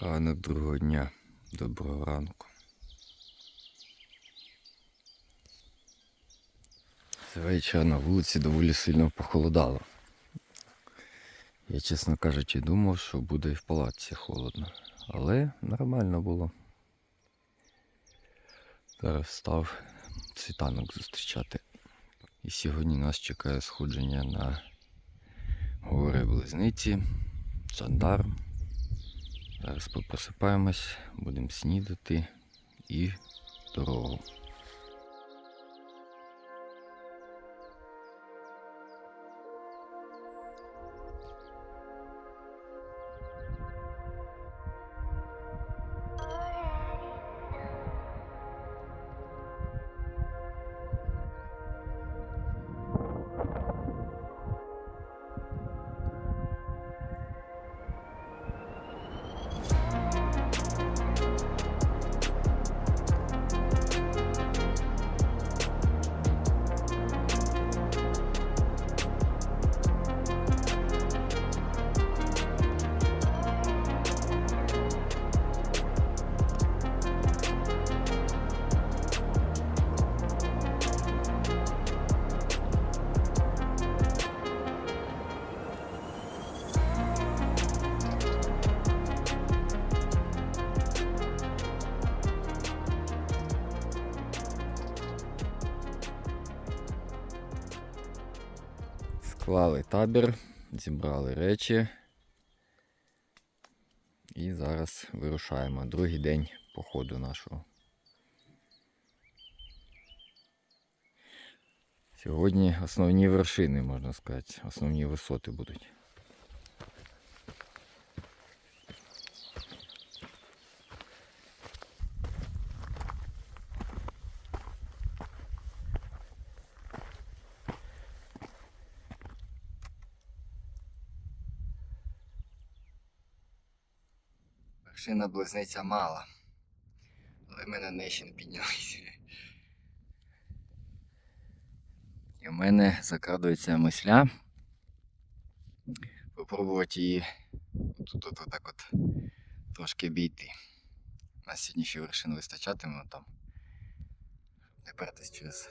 Ранок другого дня. Доброго ранку. З на вулиці доволі сильно похолодало. Я, чесно кажучи, думав, що буде і в палаці холодно. Але нормально було. Зараз встав світанок зустрічати. І сьогодні нас чекає сходження на гори Близниці, жандарм. Зараз попросипаємось, будемо снідати і дорогу. Склали табір, зібрали речі. І зараз вирушаємо. Другий день походу нашого. Сьогодні основні вершини, можна сказати, основні висоти будуть. Вершина близниця мала. Але ми на неї ще не піднялися. І в мене закрадується мисля. Попробувати її тут от, отак от трошки обійти. У нас сьогодні ще вершин вистачатиме ну, там. Не пертись через.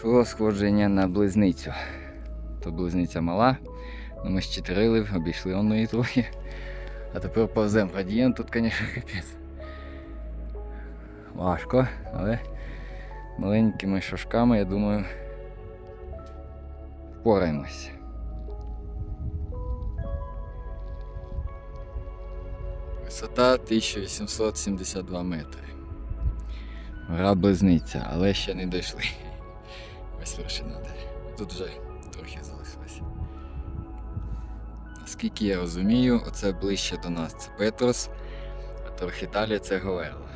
Пішло сходження на близницю. То близниця мала, ну ми щитрили, обійшли і трохи. А тепер повземо градієнт, тут, звісно, капець. Важко, але маленькими шажками, я думаю, впораємось. Висота 1872 метри. Гора близниця, але ще не дійшли. Ось вершина де. Тут вже трохи залишилось. Наскільки я розумію, оце ближче до нас це Петрос, а трохи далі це Говерла.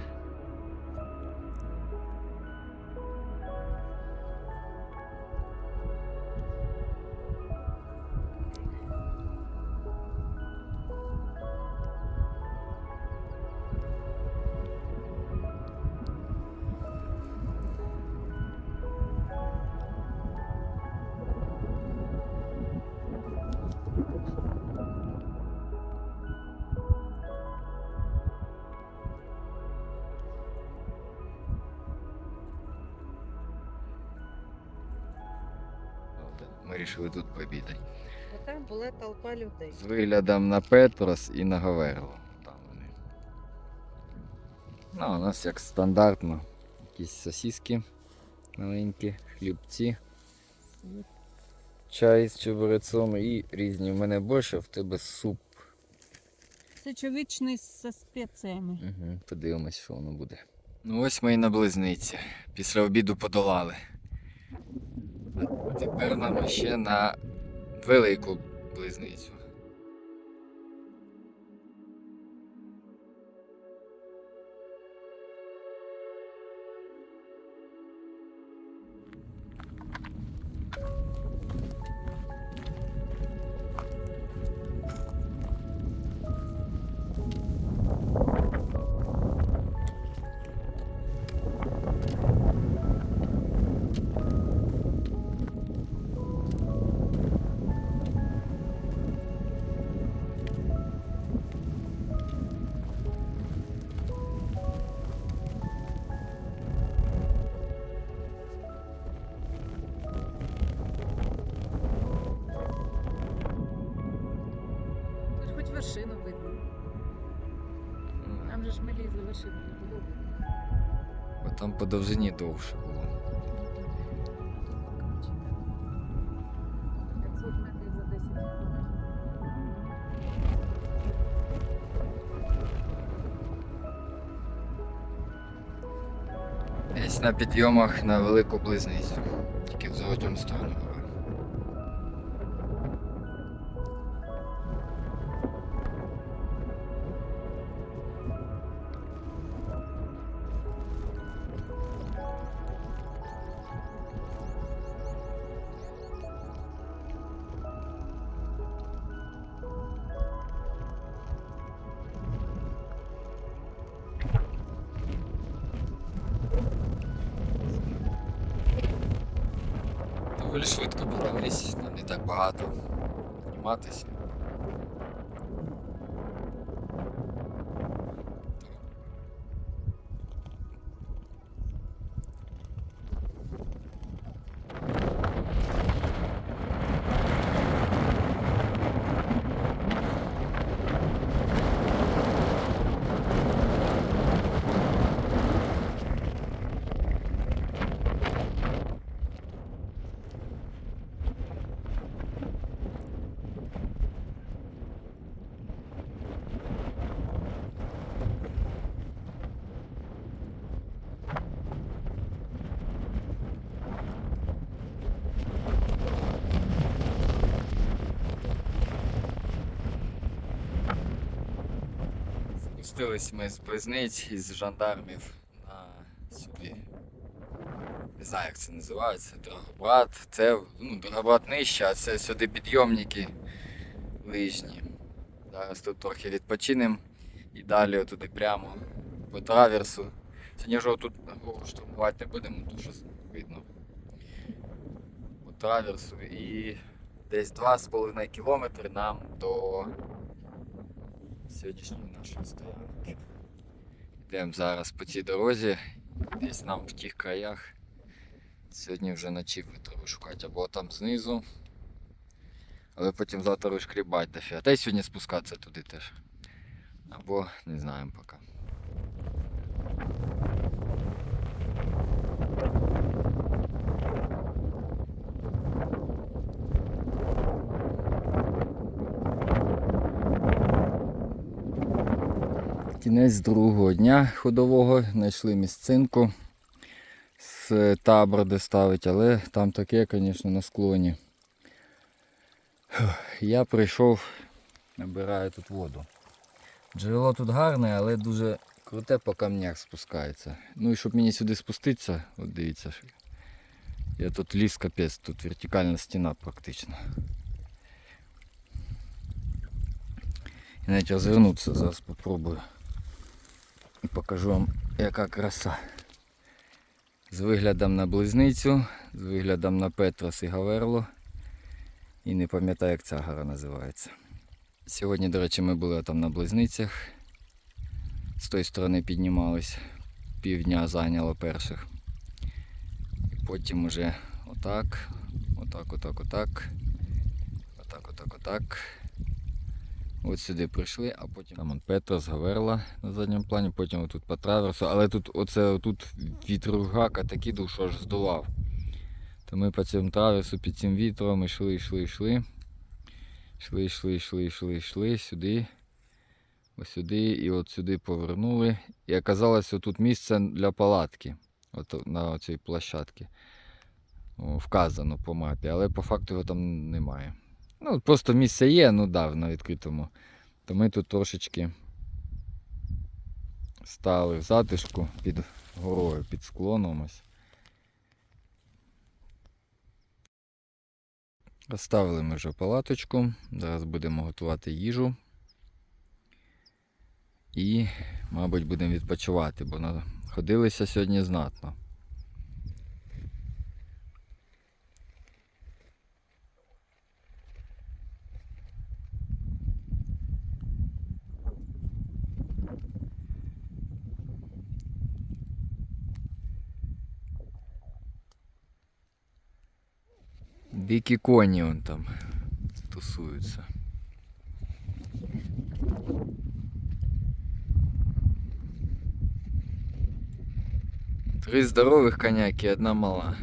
Ми вирішили тут пообідати. А там була толпа людей. З виглядом на Петрос і на Говерлу. Там вони. Ну, у нас як стандартно. Якісь сосиски маленькі, хлібці, чай з чебурецом і різні. У мене більше, в тебе суп. Сечовичний зі спеціями. Угу. Подивимось, що воно буде. Ну ось ми і на близниці. Після обіду подолали. Тепер нам ще на велику близницю. Ж ми лізли не було. Бо там по довжині довше було. 500 метрів за 10 хвилин. Десь на підйомах на велику близницю. Тільки в зворотньому сторону. Доволі швидко піднялись, там не так багато підніматися. Спустились ми з близниць із жандармів на сюди. Не знаю, як це називається. Драгобрат. Це ну, Драгобрат нижче, а це сюди підйомники лижні. Зараз тут трохи відпочинемо і далі туди прямо по траверсу. Сьогодні ж тут гору штурмувати не будемо, що видно. По траверсу і десь 2,5 кілометри нам до сьогоднішньої нашої стоянки. Йдемо зараз по цій дорозі, десь нам в тих краях. Сьогодні вже ночівлю треба шукати або там знизу. Але потім завтра розкрібати дофіга. Та й сьогодні спускатися туди теж. Або не знаємо поки. Кінець другого дня ходового знайшли місцинку з табор, де ставить, але там таке, звісно, на склоні. Я прийшов, набираю тут воду. Джерело тут гарне, але дуже круте по камнях спускається. Ну і щоб мені сюди спуститися, от дивіться, я тут ліс капець, тут вертикальна стіна практично. І навіть розвернутися зараз попробую. Покажу вам, яка краса. З виглядом на близницю, з виглядом на Петрос і Гаверло. І не пам'ятаю, як ця гора називається. Сьогодні, до речі, ми були там на близницях. З тої сторони піднімались. Півдня зайняло перших. І потім уже отак, отак, отак, отак. Отак, отак, отак. От сюди прийшли, а потім там Петрос, Гаверла на задньому плані, потім отут по траверсу, але тут оце тут вітер гака такий дух, що аж здував. То ми по цьому траверсу під цим вітром йшли, йшли, йшли. Йшли, йшли, йшли, йшли, йшли сюди. Ось сюди і от сюди повернули. І оказалось, тут місце для палатки. От на цій площадці. Вказано по мапі, але по факту його там немає. Ну, просто місце є, ну да, на відкритому. То ми тут трошечки стали в затишку під горою, під склоном ось. Розставили ми вже палаточку. Зараз будемо готувати їжу. І, мабуть, будемо відпочивати, бо находилися сьогодні знатно. Бики кони, он там тусуется. Три здоровых коняки, одна мала.